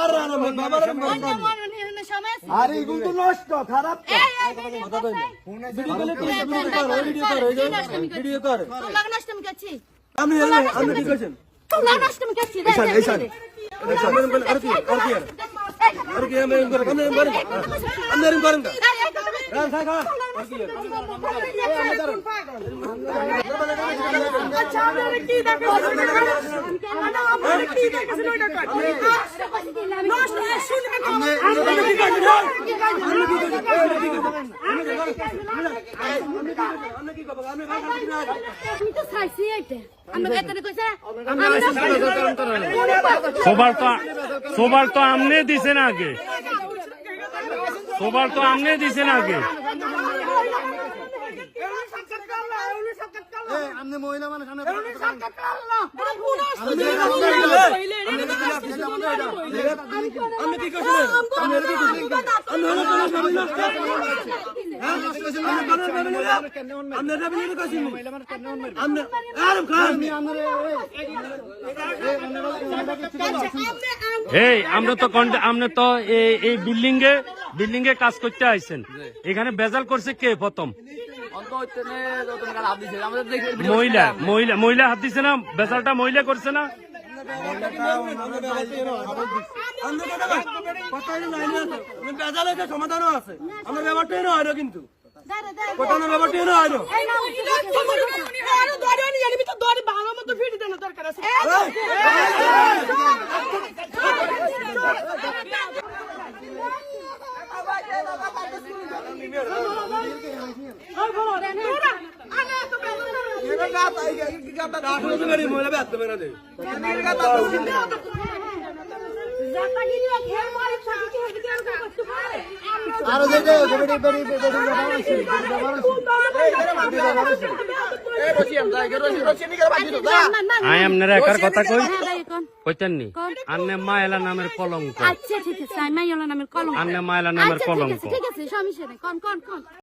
আর আর এগুলো তো নষ্ট খারাপ ভিডিও কর নষ্ট আমি করছি আপনি আপনি কি কইছেন তোমরা নষ্ট আমি করছি দে, এইখান, দে, এইখান। দে, দে। এইখান, আর কি আর কি আর কি সবার তো সবার তো আমনে দিছেন আগে সবার তো আমনে দিছেন আগে। আপনি মহিলা মানুষ সামনে আপনি কি কইছেন আপনি এরকম কি কইছেন আপনি কইছেন আপনি খান। এই আমরা তো আমরা তো এই বিল্ডিং এ বিল্ডিং এ কাজ করতে আইছেন। এখানে বেজাল করছে কে প্রথম? মহিলা মহিলা মহিলা হাত দিছে না? বেজালটা মহিলা করছে না? সমাধানও আছে আমরা ব্যাপারটাই না হয় কিন্তু দাঁড়া, দাঁড়া। কোটানোর ব্যাপারটাই না হয় এই আরও যে যে বেড়ি বেড়ি বেড়ি ব্যবহার আছে না, না, না। আই আপনারা একার কথা কই হ্যাঁ, ভাই, কোন? কইতেন নি আন্নে মায়েলা নামের কলঙ্ক আচ্ছা ঠিক আছে নামের কলম আন্নে মায়েলা নামের আচ্ছা কলঙ্ক ঠিক আছে সমস্যা নেই কোন কোন কোন